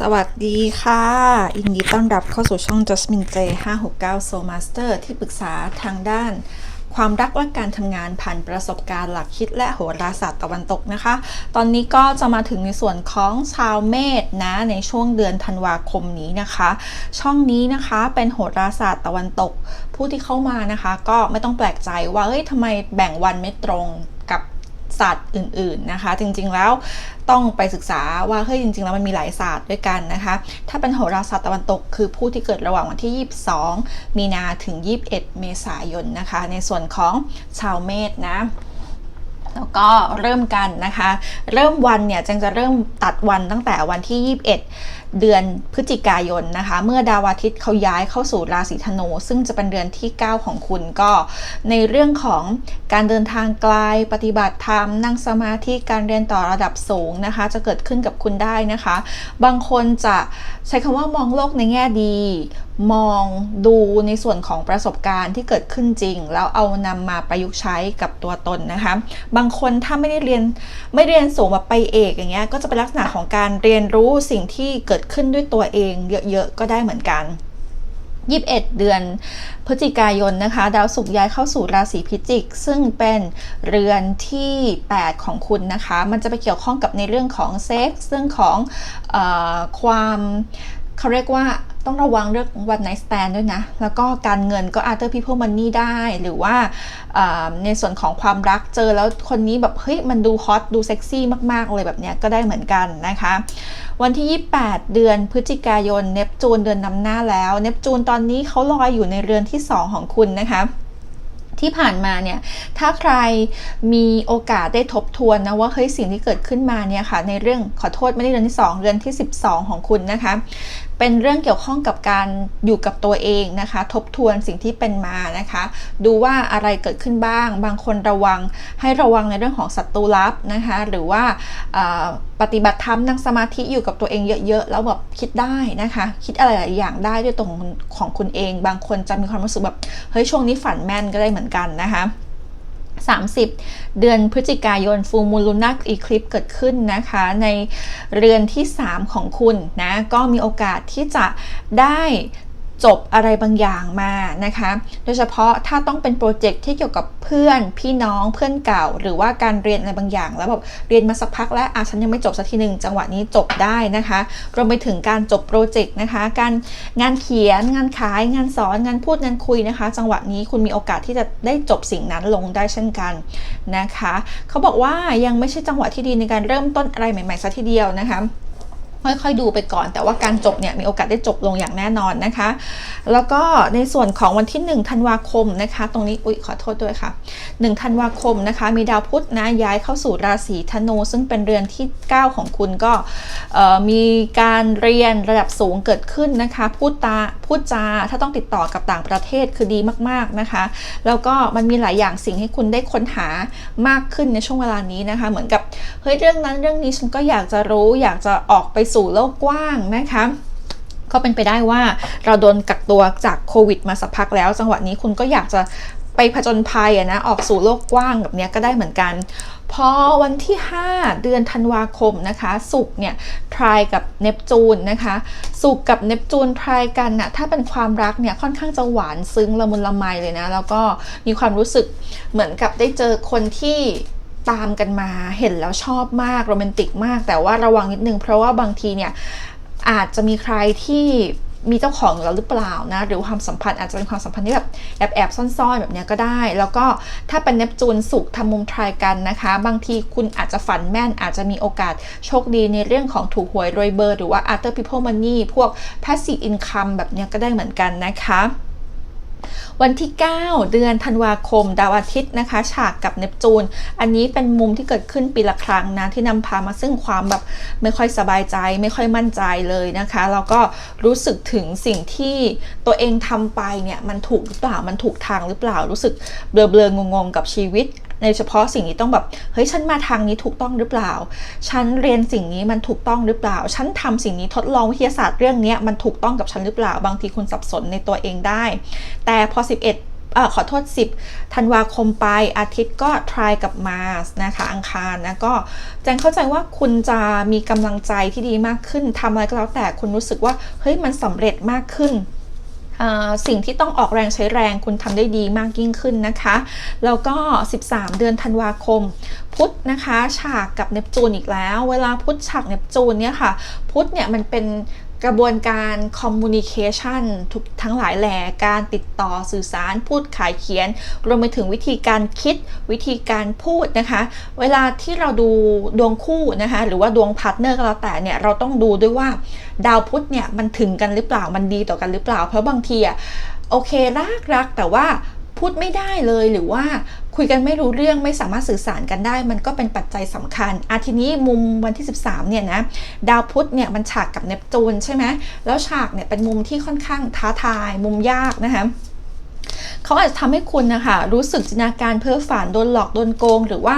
สวัสดีค่ะยินดีต้อนรับเข้าสู่ช่อง Jasmine J 569 Soul Master ที่ปรึกษาทางด้าน ความรักและการทำงานผ่านประสบการณ์หลักคิดและโหราศาสตร์ตะวันตกนะคะ ตอนนี้ก็จะมาถึงในส่วนของชาวเมษนะ ในช่วงเดือนธันวาคมนี้นะคะ ช่องนี้นะคะเป็นโหราศาสตร์ตะวันตก ผู้ที่เข้ามานะคะ ก็ไม่ต้องแปลกใจว่าเอ้ยทำไมแบ่งวันไม่ตรง สตร์อื่นๆนะคะ จริงๆแล้วต้องไปศึกษาว่าเฮ้ยจริงๆแล้วมันมีหลายศาสตร์ด้วยกันนะคะ ถ้าเป็นโหราศาสตร์ตะวันตก คือผู้ที่เกิดระหว่างวันที่ 22 มีนาถึง 21 เมษายนนะคะ ในส่วนของชาวเมษนะ แล้วก็เริ่มกันนะคะ เริ่มวันเนี่ยจังจะเริ่มตัดวันตั้งแต่วันที่ 21 เดือนพฤศจิกายนนะคะ เมื่อดาวอาทิตย์เขาย้ายเข้าสู่ราศีธนู ซึ่งจะเป็นเดือนที่ 9 ของคุณก็ ในเรื่องของการเดินทางไกลปฏิบัติธรรมนั่งสมาธิการเรียนต่อระดับสูงนะคะ จะเกิดขึ้นกับคุณได้นะคะ บางคนจะใช้คำว่ามองโลกในแง่ดี มองดูในส่วนของประสบการณ์ที่เกิดขึ้นจริง แล้วเอานำมาประยุกต์ใช้กับตัวตนนะคะ บางคนถ้าไม่ได้เรียนไม่เรียนสูงแบบไปเอกอย่างเงี้ยก็จะเป็นลักษณะของการเรียนรู้สิ่งที่เกิดขึ้นด้วยตัวเอง เยอะๆก็ได้เหมือนกัน21 เดือนพฤศจิกายนนะคะ ดาวศุกร์ย้ายเข้าสู่ราศีพิจิก ซึ่งเป็นเรือนที่ 8 ของคุณนะคะ มันจะไปเกี่ยวข้องกับในเรื่องของเซ็กส์เรื่องของอความเขาเรียกว่า ต้องระวังเรื่องวันไน t ์ t แ n d ด้วยนะ แล้วก็การเงินก็ other people money ได้ หรือว่าในส่วนของความรักเจอแล้วคนนี้แบบเฮ้ยมันดูฮอตดูเซ็กซี่มากๆเลยแบบเนี้ยก็ได้เหมือนกันนะคะ วันที่ 28 เดือนพฤศจิกายนเนปจูนเดือนนำหน้าแล้ว เนปจูนตอนนี้เขาลอยอยู่ในเรือนที่ 2 ของคุณนะคะที่ผ่านมาเนี่ย ถ้าใครมีโอกาสได้ทบทวนนะว่าเฮ้ยสิ่งที่เกิดขึ้นมาเนี่ยค่ะในเรื่องขอโทษไม่ได้เรือนที่ 2เรือนที่ 12 ของคุณนะคะ เป็นเรื่องเกี่ยวข้องกับการอยู่กับตัวเองนะคะ ทบทวนสิ่งที่เป็นมานะคะ ดูว่าอะไรเกิดขึ้นบ้าง บางคนระวังให้ระวังในเรื่องของศัตรูลับนะคะ หรือว่าปฏิบัติธรรมนั่งสมาธิอยู่กับตัวเองเยอะๆ แล้วแบบคิดได้นะคะ คิดอะไรหลายอย่างได้ด้วยตัวของของคุณเอง บางคนจะมีความรู้สึกแบบเฮ้ยช่วงนี้ฝันแม่นก็ได้เหมือนกันนะคะ 30 เดือนพฤศจิกายนฟูมูลูนักอีคลิปเกิดขึ้นนะคะ ในเรือนที่ 3 ของคุณนะ ก็มีโอกาสที่จะได้ จบอะไรบางอย่างมานะคะ โดยเฉพาะถ้าต้องเป็นโปรเจกต์ที่เกี่ยวกับเพื่อนพี่น้องเพื่อนเก่า หรือว่าการเรียนอะไรบางอย่าง แล้วแบบเรียนมาสักพักแล้วอะฉันยังไม่จบสักทีหนึ่งจังหวะนี้จบได้นะคะรวมไปถึงการจบโปรเจกต์นะคะ การงานเขียนงานขายงานสอนงานพูดงานคุยนะคะ จังหวะนี้คุณมีโอกาสที่จะได้จบสิ่งนั้นลงได้เช่นกันนะคะ เขาบอกว่ายังไม่ใช่จังหวะที่ดีในการเริ่มต้นอะไรใหม่ๆซะทีเดียวนะคะ ค่อยๆดูไปก่อน แต่ว่าการจบเนี่ยมีโอกาสได้จบลงอย่างแน่นอนนะคะ แล้วก็ในส่วนของวันที่1ธันวาคมนะคะ ตรงนี้อุ๊ยขอโทษด้วยค่ะ1ธันวาคมนะคะ มีดาวพุธนะย้ายเข้าสู่ราศีธนูซึ่งเป็นเรือนที่ 9 ของคุณก็มีการเรียนระดับสูงเกิดขึ้นนะคะพูดตาพูดจาถ้าต้องติดต่อกับต่างประเทศคือดีมากๆนะคะ แล้วก็มันมีหลายอย่างสิ่งให้คุณได้ค้นหามากขึ้นในช่วงเวลานี้นะคะ เหมือนกับเฮ้ยเรื่องนั้นเรื่องนี้ฉันก็อยากจะรู้อยากจะออกไปสู่โลกกว้างนะคะ ก็เป็นไปได้ว่าเราโดนกักตัวจากโควิดมาสักพักแล้ว จังหวะนี้คุณก็อยากจะไปผจญภัยอะนะออกสู่โลกกว้างแบบนี้ก็ได้เหมือนกัน พอวันที่ 5 เดือนธันวาคมนะคะ สุกเนี่ยทรายกับเนปจูนนะคะ สุกกับเนปจูนทรายกันนะ่ะถ้าเป็นความรักเนี่ยค่อนข้างจะหวานซึ้งละมุนละไมเลยนะ แล้วก็มีความรู้สึกเหมือนกับได้เจอคนที่ ตามกันมาเห็นแล้วชอบมากโรแมนติกมาก แต่ว่าระวังนิดนึง เพราะว่าบางทีเนี่ยอาจจะมีใครที่มีเจ้าของอยู่แล้วหรือเปล่านะ หรือความสัมพันธ์อาจจะเป็นความสัมพันธ์ที่แบบแอบแอบซ่อนๆ แบบเนี้ยก็ได้ แล้วก็ถ้าเป็นเนปจูนสุกทำมุมทรายกันนะคะ บางทีคุณอาจจะฝันแม่น อาจจะมีโอกาสโชคดีในเรื่องของถูกหวยรวยเบอร์ หรือว่า other people money พวก passive income แบบเนี้ยก็ได้เหมือนกันนะคะ วันที่ 9 เดือนธันวาคม ดาวอาทิตย์นะคะ ฉากกับเนปจูน อันนี้เป็นมุมที่เกิดขึ้นปีละครั้งนะ ที่นำพามาซึ่งความแบบไม่ค่อยสบายใจ ไม่ค่อยมั่นใจเลยนะคะ แล้วก็รู้สึกถึงสิ่งที่ตัวเองทำไปเนี่ย มันถูกหรือเปล่ามันถูกทางหรือเปล่ารู้สึกเบลอๆงงๆกับชีวิต ในเฉพาะสิ่งนี้ต้องแบบเฮ้ยฉันมาทางนี้ถูกต้องหรือเปล่า ฉันเรียนสิ่งนี้มันถูกต้องหรือเปล่า ฉันทำสิ่งนี้ทดลองวิทยาศาสตร์เรื่องนี้มันถูกต้องกับฉันหรือเปล่า บางทีคุณสับสนในตัวเองได้ แต่พอ 11เออขอโทษ 10 ธันวาคมไป อาทิตย์ก็ try กับ Mars นะคะ อังคารนะ ก็แจงเข้าใจว่าคุณจะมีกำลังใจที่ดีมากขึ้นทำอะไรก็แล้วแต่คุณรู้สึกว่า เฮ้ย มันสำเร็จมากขึ้น สิ่งที่ต้องออกแรงใช้แรงคุณทำได้ดีมากยิ่งขึ้นนะคะ แล้วก็ 13 เดือนธันวาคม พุธนะคะ ฉากกับเนปจูนอีกแล้ว เวลาพุธฉากเนปจูนเนี่ยค่ะ พุธเนี่ยมันเป็น กระบวนการคอมมูนิเคชันทุกทั้งหลายแหล่การติดต่อสื่อสารพูดขายเขียน รวมไปถึงวิธีการคิดวิธีการพูดนะคะ เวลาที่เราดูดวงคู่นะคะ หรือว่าดวงพาร์ทเนอร์ก็แล้วแต่เนี่ยเราต้องดูด้วยว่าดาวพุธเนี่ยมันถึงกันหรือเปล่ามันดีต่อกันหรือเปล่า เพราะบางทีอะโอเครักรักแต่ว่า พูดไม่ได้เลยหรือว่าคุยกันไม่รู้เรื่องไม่สามารถสื่อสารกันได้ มันก็เป็นปัจจัยสำคัญอาทีนี้มุมวันที่ 13เนี่ยนะดาวพุธเนี่ยมันฉากกับเนปจูนใช่ไหมแล้วฉากเนี่ยเป็นมุมที่ค่อนข้างท้าทาย มุมยากนะคะ เขาอาจจะทำให้คุณนะคะรู้สึกจินตนาการเพ้อฝันโดนหลอกโดนโกง หรือว่า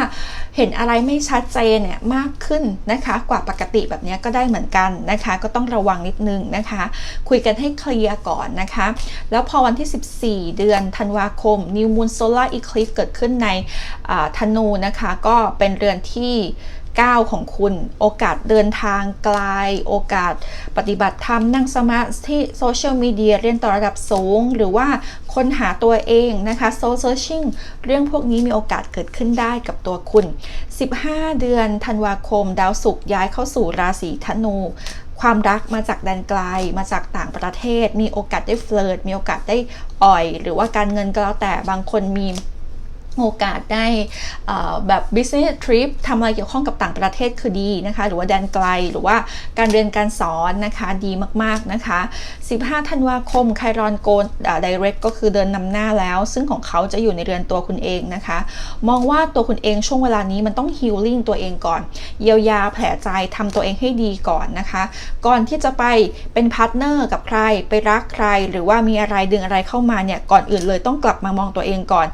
เห็นอะไรไม่ชัดเจนเนี่ยมากขึ้นนะคะ กว่าปกติแบบนี้ก็ได้เหมือนกันนะคะ ก็ต้องระวังนิดนึงนะคะ คุยกันให้เคลียร์ก่อนนะคะ แล้วพอวันที่ 14 เดือนธันวาคม New Moon Solar Eclipse เกิดขึ้นในธนูนะคะ ก็เป็นเรือนที่ 9 ของคุณ โอกาสเดินทางไกล โอกาสปฏิบัติธรรมนั่งสมาธิโซเชียลมีเดียเรียนต่อระดับสูง หรือว่าค้นหาตัวเองนะคะ soul searching เรื่องพวกนี้มีโอกาสเกิดขึ้นได้กับตัวคุณ 15 เดือนธันวาคม ดาวศุกร์ย้ายเข้าสู่ราศีธนูความรักมาจากแดนไกลมาจากต่างประเทศ มีโอกาสได้เฟลิร์ตมีโอกาสได้อ่อย หรือว่าการเงินก็แล้วแต่บางคนมี โอกาสได้แบบ business trip ทำอะไรเกี่ยวข้องกับต่างประเทศคือดีนะคะ หรือว่าแดนไกลหรือว่าการเรียนการสอนนะคะดีมากๆนะคะ15 ธันวาคมไครอนโกน direct ก็คือเดินนำหน้าแล้ว ซึ่งของเขาจะอยู่ในเรือนตัวคุณเองนะคะ มองว่าตัวคุณเองช่วงเวลานี้มันต้อง healing ตัวเองก่อน เยียวยาแผลใจทำตัวเองให้ดีก่อนนะคะ ก่อนที่จะไปเป็นพาร์ทเนอร์กับใคร ไปรักใคร หรือว่ามีอะไรดึงอะไรเข้ามาเนี่ย ก่อนอื่นเลยต้องกลับมามองตัวเองก่อน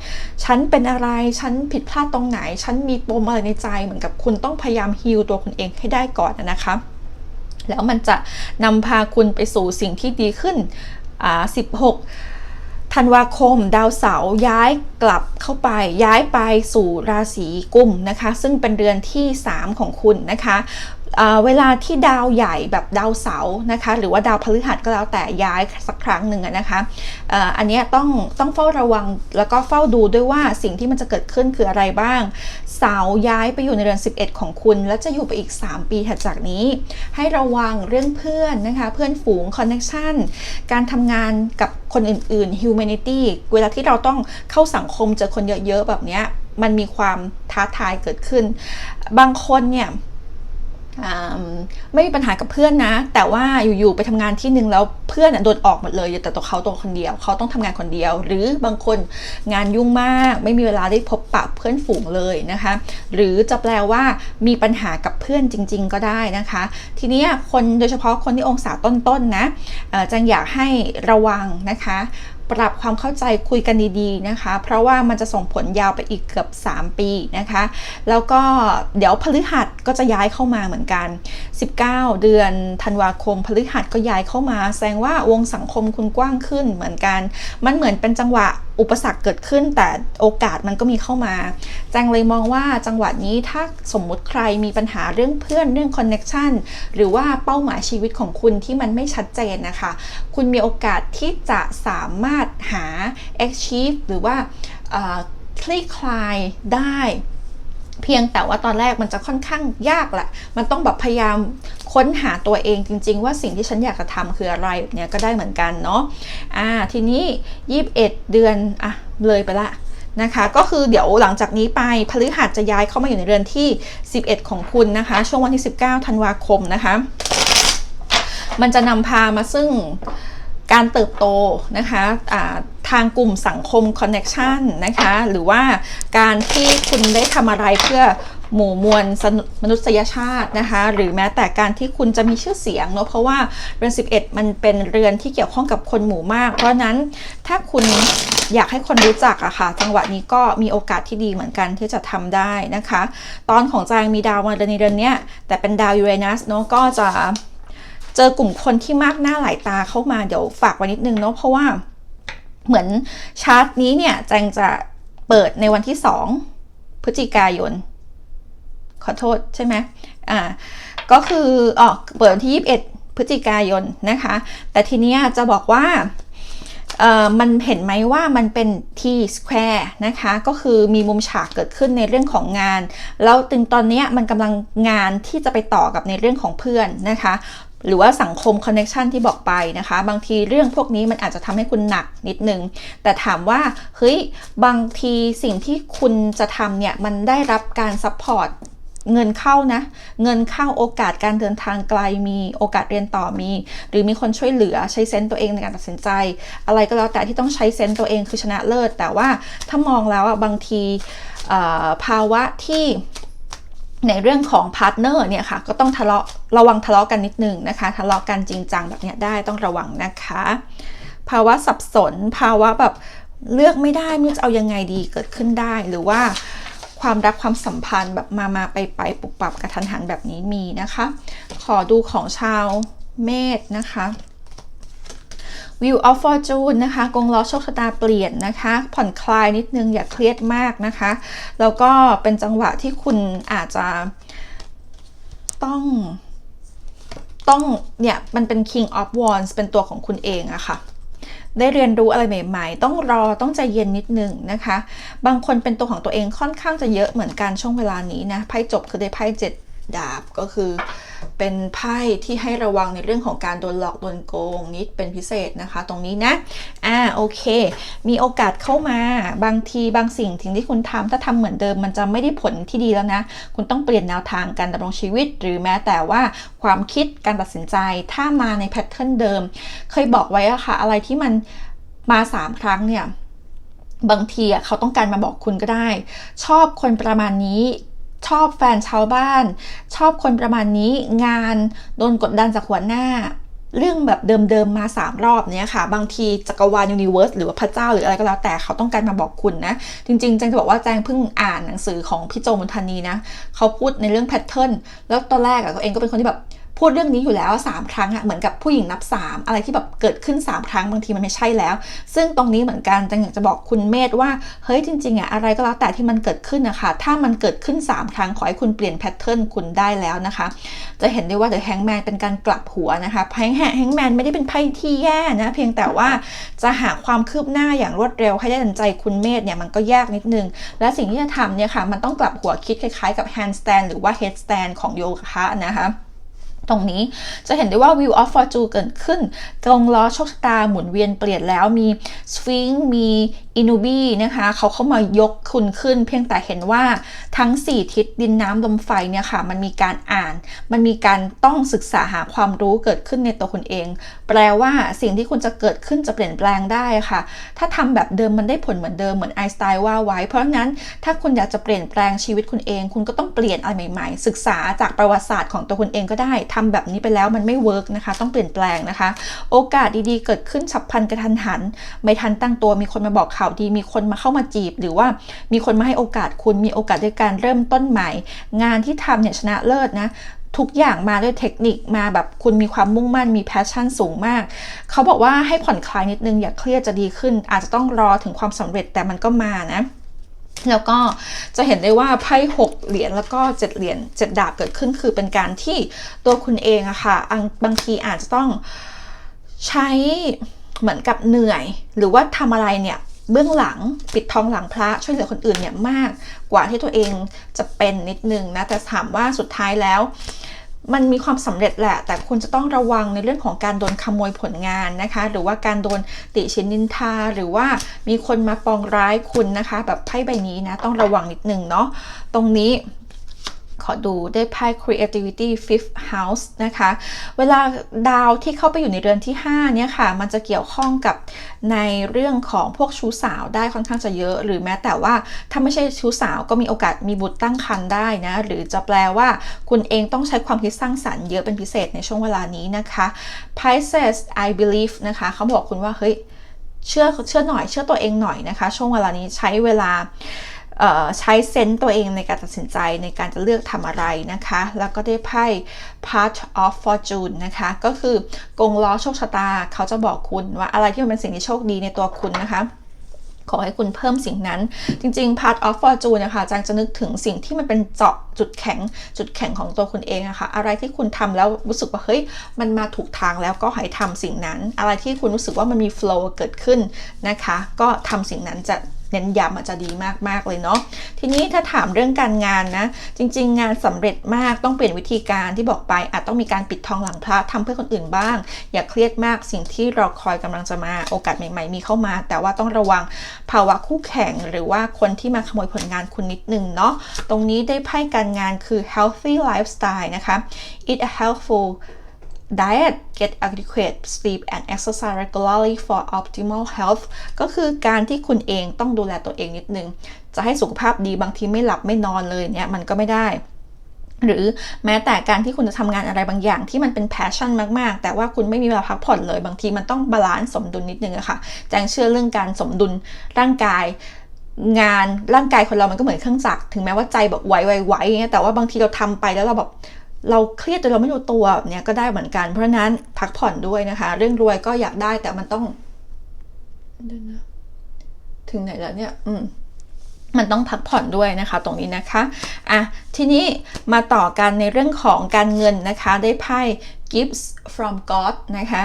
ฉันเป็นอะไร ฉันผิดพลาดตรงไหน ฉันมีปมอะไรในใจ เหมือนกับคุณต้องพยายามฮิลตัวคุณเองให้ได้ก่อนนะคะ แล้วมันจะนำพาคุณไปสู่สิ่งที่ดีขึ้นอ่า16ธันวาคม ดาวเสาร์ย้ายกลับเข้าไป ย้ายไปสู่ราศีกุมนะคะ ซึ่งเป็นเดือนที่ 3 ของคุณนะคะ เวลาที่ดาวใหญ่แบบดาวเสาร์นะคะหรือว่าดาวพฤหัสก็แล้วแต่ย้ายสักครั้งหนึ่งนะคะอันนี้ต้องต้องเฝ้าระวังแล้วก็เฝ้าดูด้วยว่าสิ่งที่มันจะเกิดขึ้นคืออะไรบ้าง เสาย้ายไปอยู่ในเรือน 11 ของคุณ แล้วจะอยู่ไปอีก 3 ปีถัดจากนี้ ให้ระวังเรื่องเพื่อนนะคะเพื่อนฝูงคอนเนคชันการทำงานกับคนอื่นๆ humanity เวลาที่เราต้องเข้าสังคมเจอคนเยอะๆแบบนี้มันมีความท้าทายเกิดขึ้น บางคนเนี่ย ไม่มีปัญหากับเพื่อนนะ แต่ว่าอยู่ๆไปทำงานที่หนึ่งแล้วเพื่อนโดนออกหมดเลยแต่ตัวเขาตัวคนเดียว เขาต้องทำงานคนเดียว หรือบางคนงานยุ่งมาก ไม่มีเวลาได้พบปะเพื่อนฝูงเลยนะคะ หรือจะแปลว่ามีปัญหากับเพื่อนจริง ๆ ก็ได้นะคะ ทีนี้คนโดยเฉพาะคนที่องศาต้นๆนนะจังอยากให้ระวังนะคะ ปรับความเข้าใจคุยกันดีๆนะคะ เพราะว่ามันจะส่งผลยาวไปอีกเกือบ 3 ปีนะคะ แล้วก็เดี๋ยวพฤหัสก็จะย้ายเข้ามาเหมือนกัน 19 เดือนธันวาคมพฤหัสก็ย้ายเข้ามา แสดงว่าวงสังคมคุณกว้างขึ้นเหมือนกัน มันเหมือนเป็นจังหวะอุปสรรคเกิดขึ้น แต่โอกาสมันก็มีเข้ามาแจงเลยมองว่าจังหวะนี้ถ้าสมมุติใครมีปัญหาเรื่องเพื่อนเรื่องคอนเน็ชันหรือว่าเป้าหมายชีวิตของคุณที่มันไม่ชัดเจนนะคะ คุณมีโอกาสที่จะสามารถหา achieve หรือว่าคลี่คลายได้ เพียงแต่ว่าตอนแรกมันจะค่อนข้างยากแหละ มันต้องแบบพยายามค้นหาตัวเองจริง ๆ ว่าสิ่งที่ฉันอยากจะทำคืออะไรเนี่ยก็ได้เหมือนกันเนาะ อ่า ทีนี้21 เดือน อะ เลยไปละนะคะ ก็คือเดี๋ยวหลังจากนี้ไปพฤหัสจะย้ายเข้ามาอยู่ในเรือนที่ 11 ของคุณนะคะ ช่วงวันที่ 19 ธันวาคมนะคะ มันจะนำพามาซึ่ง การเติบโตนะคะะทางกลุ่มสังคมคอนเน็ชันนะคะหรือว่าการที่คุณได้ทำอะไรเพื่อหมู่มวลมนุษยชาตินะคะ หรือแม้แต่การที่คุณจะมีชื่อเสียงเนาะเพราะว่าเรือน 11 มันเป็นเรือนที่เกี่ยวข้องกับคนหมู่มาก เพราะนั้นถ้าคุณอยากให้คนรู้จักอะค่ะจังหวะนี้ก็มีโอกาสที่ดีเหมือนกันที่จะทำได้นะคะ ตอนของจางมีดาวมาในเดือนนี้แต่เป็นดาวยูเรนัสเนาะก็จะ เจอกลุ่มคนที่มากหน้าหลายตาเข้ามาเดี๋ยวฝากไว้นิดนึงเนาะเพราะว่าเหมือนชาร์ตนี้เนี่ยแจงจะเปิดในวันที่ 2 พฤศจิกายน ขอโทษใช่ไหมอ่าก็คืออ๋อเปิดวันที่ 21 พฤศจิกายนนะคะ แต่ทีเนี้ยจะบอกว่า มันเห็นไหมว่ามันเป็น T square นะคะ ก็คือมีมุมฉากเกิดขึ้นในเรื่องของงาน แล้วถึงตอนนี้มันกำลังงานที่จะไปต่อกับในเรื่องของเพื่อนนะคะหรือว่าสังคมคอนเน c ชันที่บอกไปนะคะ บางทีเรื่องพวกนี้มันอาจจะทำให้คุณหนักนิดนึง แต่ถามว่าเฮ้ยบางทีสิ่งที่คุณจะทำเนี่ย มันได้รับการซัพพอร์ต เงินเข้านะ เงินเข้าโอกาสการเดินทางไกลมีโอกาสเรียนต่อมี หรือมีคนช่วยเหลือใช้เซนต์ตัวเองในการตัดสินใจ อะไรก็แล้วแต่ที่ต้องใช้เซนต์ตัวเองคือชนะเลิศ แต่ว่าถ้ามองแล้วอะบางทีภาวะที่ในเรื่องของพาร์ทเนอร์เนี่ยค่ะก็ต้องทะเลาะระวังทะเลาะกันนิดนึงนะคะ ทะเลาะกันจริงจังแบบเนี้ยได้ต้องระวังนะคะ ภาวะสับสน ภาวะแบบเลือกไม่ได้ไม่จะเอายังไงดีเกิดขึ้นได้หรือว่า ความรักความสัมพันธ์แบบมามาไปไปปุบปับกระทันหันแบบนี้มีนะคะ ขอดูของชาวเมษนะคะ View of Fortune นะคะ กงล้อโชคชะตาเปลี่ยนนะคะ ผ่อนคลายนิดนึงอย่าเครียดมากนะคะ แล้วก็เป็นจังหวะที่คุณอาจจะต้องต้องเนี่ย มันเป็น King of Wands เป็นตัวของคุณเองอะค่ะ ได้เรียนรู้อะไรใหม่ ๆ ต้องรอต้องใจเย็นนิดนึงนะคะ บางคนเป็นตัวของตัวเองค่อนข้างจะเยอะเหมือนกันช่วงเวลานี้นะไพ่จบคือได้ไพ่เจ็ด ดาบก็คือเป็นไพ่ที่ให้ระวังในเรื่องของการโดนหลอกโดนโกงนิดเป็นพิเศษนะคะ ตรงนี้นะ อ่าโอเค มีโอกาสเข้ามาบางทีบางสิ่งสิ่งที่คุณทำถ้าทำเหมือนเดิมมันจะไม่ได้ผลที่ดีแล้วนะ คุณต้องเปลี่ยนแนวทางการดำรงชีวิต หรือแม้แต่ว่าความคิดการตัดสินใจถ้ามาในแพทเทิร์นเดิม เคยบอกไว้อะค่ะ อะไรที่มันมาสามครั้งเนี่ยบางทีอะเขาต้องการมาบอกคุณก็ได้ ชอบคนประมาณนี้ ชอบแฟนชาวบ้าน ชอบคนประมาณนี้งานโดนกดดันจากหัวหน้า เรื่องแบบเดิมๆมาสามรอบเนี้ยค่ะ บางทีจักรวาลยูนิเวอร์สหรือว่าพระเจ้าหรืออะไรก็แล้วแต่เขาต้องการมาบอกคุณนะ จริงๆแจงจะบอกว่าแจงเพิ่งอ่านหนังสือของพี่โจมุนทานีนะ เขาพูดในเรื่องแพทเทิร์นแล้วตอนแรกอะตัวเองก็เป็นคนที่แบบ พูดเรื่องนี้อยู่แล้ว 3 ครั้งอะเหมือนกับผู้หญิงนับ 3 อะไรที่แบบเกิดขึ้น 3 ครั้งบางทีมันไม่ใช่แล้ว ซึ่งตรงนี้เหมือนกันจังอยากจะบอกคุณเมธว่าเฮ้ยจริงๆอะอะไรก็แล้วแต่ที่มันเกิดขึ้นนะคะ ถ้ามันเกิดขึ้น 3 ครั้งขอให้คุณเปลี่ยนแพทเทิร์นคุณได้แล้วนะคะ จะเห็นได้ว่าเดอะแฮงแมนเป็นการกลับหัวนะคะแฮงแฮงแมนไม่ได้เป็นไพ่ที่แย่นะเพียงแต่ว่าจะหาความคืบหน้าอย่างรวดเร็วให้ได้ดังใจคุณเมธเนี่ยมันก็ยากนิดนึง และสิ่งที่จะทำเนี่ยค่ะมันต้องกลับหัวคิดคล้ายๆกับ handstand หรือว่า headstand ของโยคะนะคะ ตรงนี้จะเห็นได้ว่า View of Fortune เกิดขึ้น ตรงล้อโชคชะตาหมุนเวียนเปลี่ยนแล้วมีสฟิงมีอินูบีนะคะเขาเข้ามายกคุณขึ้น เพียงแต่เห็นว่าทั้ง 4 ทิศดินน้ำลมไฟเนี่ยค่ะมันมีการอ่าน มันมีการต้องศึกษาหาความรู้เกิดขึ้นในตัวคุณเอง แปลว่าสิ่งที่คุณจะเกิดขึ้นจะเปลี่ยนแปลงได้ค่ะ ถ้าทำแบบเดิมมันได้ผลเหมือนเดิมเหมือนไอน์สไตน์ว่าไว้ เพราะนั้นถ้าคุณอยากจะเปลี่ยนแปลงชีวิตคุณเอง คุณก็ต้องเปลี่ยนอะไรใหม่ ๆ ศึกษาจากประวัติศาสตร์ของตัวคุณเองก็ได้ทำแบบนี้ไปแล้วมันไม่เวิร์กนะคะต้องเปลี่ยนแปลงนะคะ โอกาสดีๆ เกิดขึ้นฉับพลันกระทันหัน ไม่ทันตั้งตัวมีคนมาบอกข่าวดีมีคนมาเข้ามาจีบ หรือว่ามีคนมาให้โอกาสคุณมีโอกาสในการเริ่มต้นใหม่ งานที่ทำเนี่ยชนะเลิศนะทุกอย่างมาด้วยเทคนิคมาแบบคุณมีความมุ่งมั่นมีแพชชั่นสูงมาก เขาบอกว่าให้ผ่อนคลายนิดนึงอย่าเครียดจะดีขึ้น อาจจะต้องรอถึงความสำเร็จแต่มันก็มานะ แล้วก็จะเห็นได้ว่าไพ่หกเหรียญแล้วก็เจ็ดเหรียญเจ็ดดาบเกิดขึ้น คือเป็นการที่ตัวคุณเองอะค่ะบางทีอาจจะต้องใช้เหมือนกับเหนื่อย หรือว่าทำอะไรเนี่ย เบื้องหลังปิดทองหลังพระช่วยเหลือคนอื่นเนี่ยมากกว่าที่ตัวเองจะเป็นนิดนึงนะแต่ถามว่าสุดท้ายแล้ว มันมีความสำเร็จแหละ แต่คุณจะต้องระวังในเรื่องของการโดนขโมยผลงานนะคะ หรือว่าการโดนติชินนินทา หรือว่ามีคนมาปองร้ายคุณนะคะ แบบไพ่ใบนี้นะต้องระวังนิดนึงเนาะตรงนี้ ขอดูได้ไพ่ creativity fifth house นะคะ เวลาดาวที่เข้าไปอยู่ในเรือนที่ 5 เนี่ยค่ะ มันจะเกี่ยวข้องกับในเรื่องของพวกชู้สาวได้ค่อนข้างจะเยอะ หรือแม้แต่ว่าถ้าไม่ใช่ชู้สาวก็มีโอกาสมีบุตรตั้งครรภ์ได้นะ หรือจะแปลว่าคุณเองต้องใช้ความคิดสร้างสรรค์เยอะเป็นพิเศษในช่วงเวลานี้นะคะ Pisces I believe นะคะเขาบอกคุณว่าเฮ้ยเชื่อเชื่อหน่อยเชื่อตัวเองหน่อยนะคะ ช่วงเวลานี้ใช้เวลา ใช้เซนต์ตัวเองในการตัดสินใจในการจะเลือกทำอะไรนะคะ แล้วก็ได้ไพ่ part of fortune นะคะ ก็คือกงล้อโชคชะตาเขาจะบอกคุณว่าอะไรที่มันเป็นสิ่งที่โชคดีในตัวคุณนะคะขอให้คุณเพิ่มสิ่งนั้น จริงๆ part of fortune นะคะจางจะนึกถึงสิ่งที่มันเป็นเจาะจุดแข็งจุดแข็งของตัวคุณเองนะคะ อะไรที่คุณทำแล้วรู้สึกว่าเฮ้ยมันมาถูกทางแล้วก็ให้ทำสิ่งนั้น อะไรที่คุณรู้สึกว่ามันมี flow เกิดขึ้นนะคะ ก็ทำสิ่งนั้นจะ เน้นย้ำอาจจะดีมากๆเลยเนาะทีนี้ถ้าถามเรื่องการงานนะ จริง ๆ งานสำเร็จมากต้องเปลี่ยนวิธีการที่บอกไปอาจต้องมีการปิดทองหลังพระทำเพื่อคนอื่นบ้าง อย่าเครียดมากสิ่งที่รอคอยกำลังจะมาโอกาสใหม่ ๆ มีเข้ามา แต่ว่าต้องระวังภาวะคู่แข่งหรือว่าคนที่มาขโมยผลงานคุณนิดนึงเนาะตรงนี้ได้ไพ่การงานคือ healthy lifestyle นะคะ eat a healthful diet get adequate sleep and exercise regularly for optimal health ก็คือการที่คุณเองต้องดูแลตัวเองนิดนึง จะให้สุขภาพดีบางทีไม่หลับไม่นอนเลยเนี่ยมันก็ไม่ได้หรือแม้แต่การที่คุณจะทำงานอะไรบางอย่างที่มันเป็นแพชชั่นมาก ๆ แต่ว่าคุณไม่มีเวลาพักผ่อนเลย บางทีมันต้องบาลานซ์สมดุลนิดนึงอะค่ะ แจงเชื่อเรื่องการสมดุลร่างกาย งานร่างกายคนเรามันก็เหมือนเครื่องจักร ถึงแม้ว่าใจแบบไวไวไวเงี้ยแต่ว่าบางทีเราทำไปแล้วเราแบบ เราเครียดจนเราไม่รู้ตัวแบบเนี้ยก็ได้เหมือนกัน เพราะนั้นพักผ่อนด้วยนะคะ เรื่องรวยก็อยากได้แต่มันต้องถึงไหนแล้วเนี่ย อืมมันต้องพักผ่อนด้วยนะคะ ตรงนี้นะคะอะทีนี้มาต่อกันในเรื่องของการเงินนะคะ ได้ไพ่ gifts from God นะคะ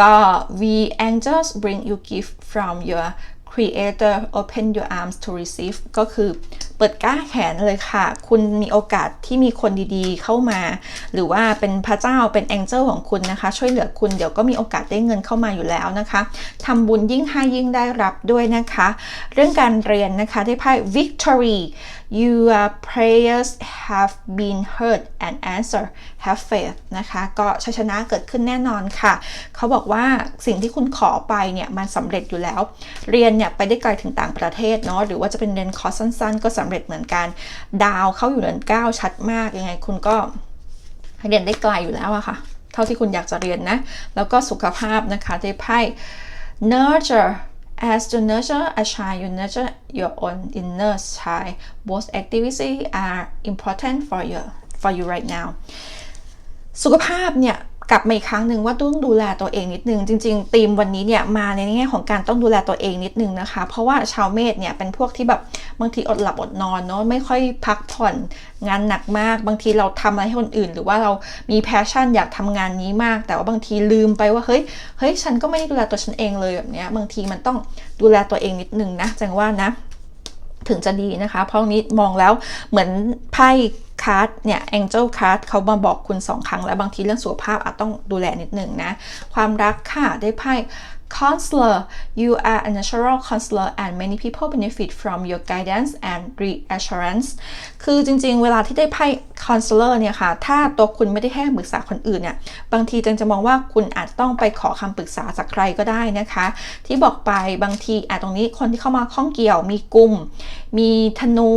ก็ we angels bring you gift from your creator open your arms to receive ก็คือ เปิดก้าแขนเลยค่ะ คุณมีโอกาสที่มีคนดีๆ เข้ามา หรือว่าเป็นพระเจ้าเป็นแองเจิลของคุณนะคะ ช่วยเหลือคุณเดี๋ยวก็มีโอกาสได้เงินเข้ามาอยู่แล้วนะคะทำบุญยิ่งให้ยิ่งได้รับด้วยนะคะ เรื่องการเรียนนะคะได้ไพ่ victory your prayers have been heard and answered. have faith นะคะก็ชัยชนะเกิดขึ้นแน่นอนค่ะ เขาบอกว่าสิ่งที่คุณขอไปเนี่ยมันสำเร็จอยู่แล้ว เรียนเนี่ยไปได้ไกลถึงต่างประเทศเนาะหรือว่าจะเป็นเรียนคอร์สสั้นๆ ก็สำเร็จเหมือนกัน ดาวเข้าอยู่เดือนเก้าชัดมากยังไงคุณก็เรียนได้ไกลอยู่แล้วอะค่ะ เท่าที่คุณอยากจะเรียนนะ แล้วก็สุขภาพนะคะได้ไพ่ nurture As to nurture a child, you nurture your own inner child. Both activities are important for you for you right now. สุขภาพเนี่ย กลับมาอีกครั้งหนึ่งว่าต้องดูแลตัวเองนิดนึง จริงๆธีมวันนี้เนี่ยมาในแง่ของการต้องดูแลตัวเองนิดนึงนะคะ เพราะว่าชาวเมษเนี่ยเป็นพวกที่แบบบางทีอดหลับอดนอนเนาะไม่ค่อยพักผ่อนงานหนักมาก บางทีเราทำอะไรให้คนอื่น หรือว่าเรามีแพชชั่นอยากทำงานนี้มาก แต่ว่าบางทีลืมไปว่าเฮ้ยเฮ้ยฉันก็ไม่ได้ดูแลตัวฉันเองเลยแบบเนี้ยบางทีมันต้องดูแลตัวเองนิดนึงนะแจงว่านะ ถึงจะดีนะคะ เพราะนี้มองแล้วเหมือนไพ่คาร์ดเนี่ยแองเจิลคาร์ดเขามาบอกคุณสองครั้งแล้วบางทีเรื่องสุขภาพอาจต้องดูแลนิดหนึ่งนะ ความรักค่ะได้ไพ่ counselor you are a natural counselor and many people benefit from your guidance and reassurance คือจริงๆ เวลาที่ได้ไพ่ counselor เนี่ยค่ะ ถ้าตัวคุณไม่ได้ให้คำปรึกษาคนอื่นเนี่ย บางทีจังจะมองว่าคุณอาจต้องไปขอคำปรึกษาจากใครก็ได้นะคะ ที่บอกไปบางทีอาจตรงนี้คนที่เข้ามาข้องเกี่ยว มีกลุ่ม มีธนู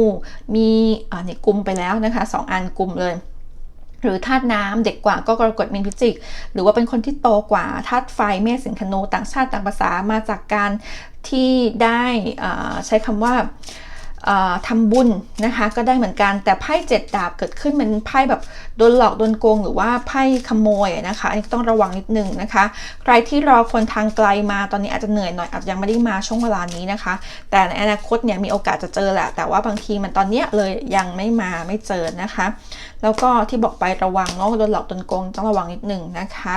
มีอ่าในกลุ่มไปแล้วนะคะสองอันกลุ่มเลย หรือธาตุน้ำเด็กกว่าก็กรกฎมีนพิจิก หรือว่าเป็นคนที่โตกว่าธาตุไฟเมษสิงคโนต่างชาติต่างภาษามาจากการที่ได้ใช้คำว่าทำบุญนะคะก็ได้เหมือนกันแต่ไพ่เจ็ดดาบเกิดขึ้นเป็นไพ่แบบโดนหลอกโดนโกงหรือว่าไพ่ขโมยนะคะอันนี้ต้องระวังนิดนึงนะคะ ใครที่รอคนทางไกลมาตอนนี้อาจจะเหนื่อยหน่อยอาจจะยังไม่ได้มาช่วงเวลานี้นะคะ แต่ในอนาคตเนี่ยมีโอกาสจะเจอแหละแต่ว่าบางทีมันตอนเนี้ยเลยยังไม่มาไม่เจอนะคะ แล้วก็ที่บอกไประวังเนาะโดนหลอกโดนโกงต้องระวังนิดหนึ่งนะคะ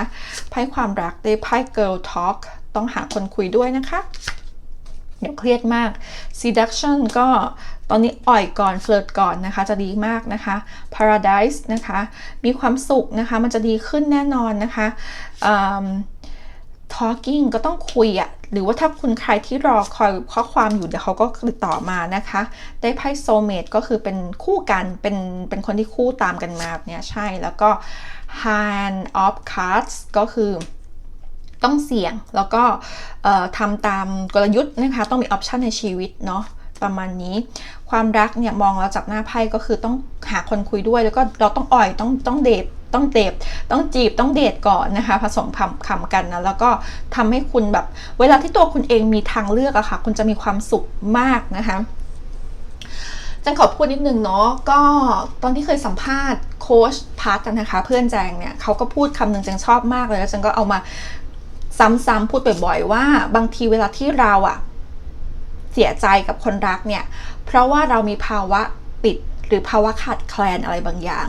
ไพ่ความรักได้ไพ่ girl talk ต้องหาคนคุยด้วยนะคะอย่าเครียดมาก seduction ก็ตอนนี้อ่อยก่อนเฟลิร์ตก่อนนะคะ จะดีมากนะคะ paradise นะคะ มีความสุขนะคะ มันจะดีขึ้นแน่นอนนะคะ talking ก็ต้องคุยอะหรือว่าถ้าคุณใครที่รอคอยข้อความอยู่เดี๋ยวเขาก็ติดต่อมานะคะ ได้ไพ่ soulmate ก็คือเป็นคู่กันเป็นเป็นคนที่คู่ตามกันมาเนี่ยใช่แล้วก็ hand of cards ก็คือต้องเสี่ยงแล้วก็ทำตามกลยุทธ์นะคะ ต้องมีออปชันในชีวิตเนาะประมาณนี้ความรักเนี่ยมองเราจับหน้าไพ่ก็คือต้องหาคนคุยด้วยแล้วก็เราต้องอ่อยต้องต้องเดท ต้องเดทต้องจีบต้องเดทก่อนนะคะ ผสมคำคำกันนะแล้วก็ทำให้คุณแบบ เวลาที่ตัวคุณเองมีทางเลือกอะค่ะ คุณจะมีความสุขมากนะคะจังขอพูดนิดนึงเนาะก็ตอนที่เคยสัมภาษณ์โค้ชพัทนะคะ เพื่อนแจงเนี่ยเขาก็พูดคำหนึ่งจังชอบมากเลยแล้วจังก็เอามาซ้ำๆพูดบ่อยๆว่าบางทีเวลาที่เราอะเสียใจกับคนรักเนี่ย เพราะว่าเรามีภาวะปิดหรือภาวะขาดแคลนอะไรบางอย่าง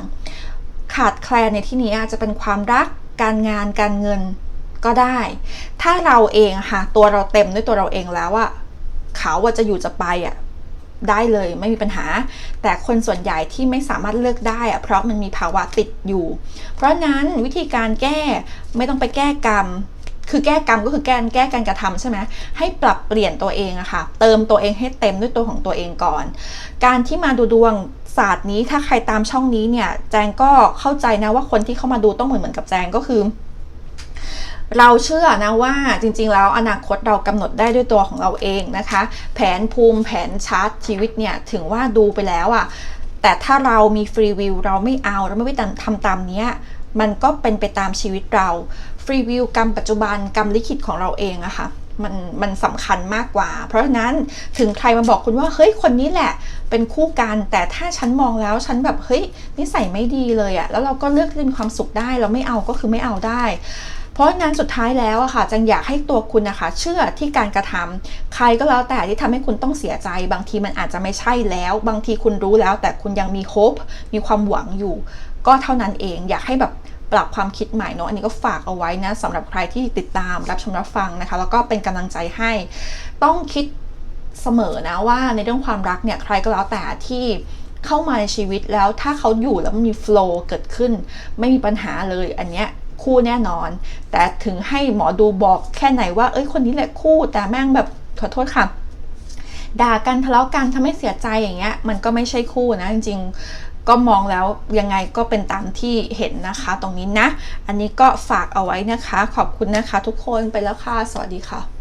ขาดแคลนในที่นี้อาจจะเป็นความรักการงานการเงินก็ได้ ถ้าเราเองค่ะตัวเราเต็มด้วยตัวเราเองแล้วอะเขาว่าจะอยู่จะไปอะได้เลยไม่มีปัญหา แต่คนส่วนใหญ่ที่ไม่สามารถเลือกได้อะเพราะมันมีภาวะติดอยู่ เพราะฉะนั้นวิธีการแก้ไม่ต้องไปแก้กรรม คือแก้กรรมก็คือแก้แก้การกระทำใช่ไหมให้ปรับเปลี่ยนตัวเองอะค่ะเติมตัวเองให้เต็มด้วยตัวของตัวเองก่อน การที่มาดูดวง ศาสตร์นี้ถ้าใครตามช่องนี้เนี่ยแจงก็เข้าใจนะว่าคนที่เข้ามาดูต้องเหมือนเหมือนกับแจงก็คือ เราเชื่อนะว่าจริงๆ แล้วอนาคตเรากำหนดได้ด้วยตัวของเราเองนะคะ แผนภูมิแผนชาร์ตชีวิตเนี่ยถึงว่าดูไปแล้วอะ่ะแต่ถ้าเรามีฟรีวิวเราไม่เอาเราไม่ไปทำตามเนี้ยมันก็เป็นไปตามชีวิตเราฟรีวิวกรรมปัจจุบันกรรมลิขิตของเราเองอะค่ะ มันมันสำคัญมากกว่า เพราะฉะนั้นถึงใครมาบอกคุณว่าเฮ้ยคนนี้แหละ เป็นคู่กันแต่ถ้าฉันมองแล้วฉันแบบเฮ้ยนิสัยไม่ดีเลยอะแล้วเราก็เลือกที่จะมีความสุขได้ เราไม่เอาก็คือไม่เอาได้ เพราะฉะนั้นสุดท้ายแล้วอะค่ะจังอยากให้ตัวคุณนะคะ เชื่อที่การกระทำใครก็แล้วแต่ที่ทำให้คุณต้องเสียใจ บางทีมันอาจจะไม่ใช่แล้ว บางทีคุณรู้แล้วแต่คุณยังมีโฮปมีความหวังอยู่ ก็เท่านั้นเองอยากให้แบบ ปรับความคิดใหม่เนาะอันนี้ก็ฝากเอาไว้นะสำหรับใครที่ติดตามรับชมรับฟังนะคะ แล้วก็เป็นกำลังใจให้ ต้องคิดเสมอนะว่าในเรื่องความรักเนี่ยใครก็แล้วแต่ที่เข้ามาในชีวิตแล้วถ้าเขาอยู่แล้วมีโฟล์เกิดขึ้น ไม่มีปัญหาเลยอันเนี้ยคู่แน่นอน แต่ถึงให้หมอดูบอกแค่ไหนว่าเอ้ยคนนี้แหละคู่แต่แม่งแบบขอโทษค่ะด่ากันทะเลาะกันทำให้เสียใจอย่างเงี้ยมันก็ไม่ใช่คู่นะจริง ก็มองแล้วยังไงก็เป็นตามที่เห็นนะคะ ตรงนี้นะ อันนี้ก็ฝากเอาไว้นะคะ ขอบคุณนะคะทุกคนไปแล้วค่ะ สวัสดีค่ะ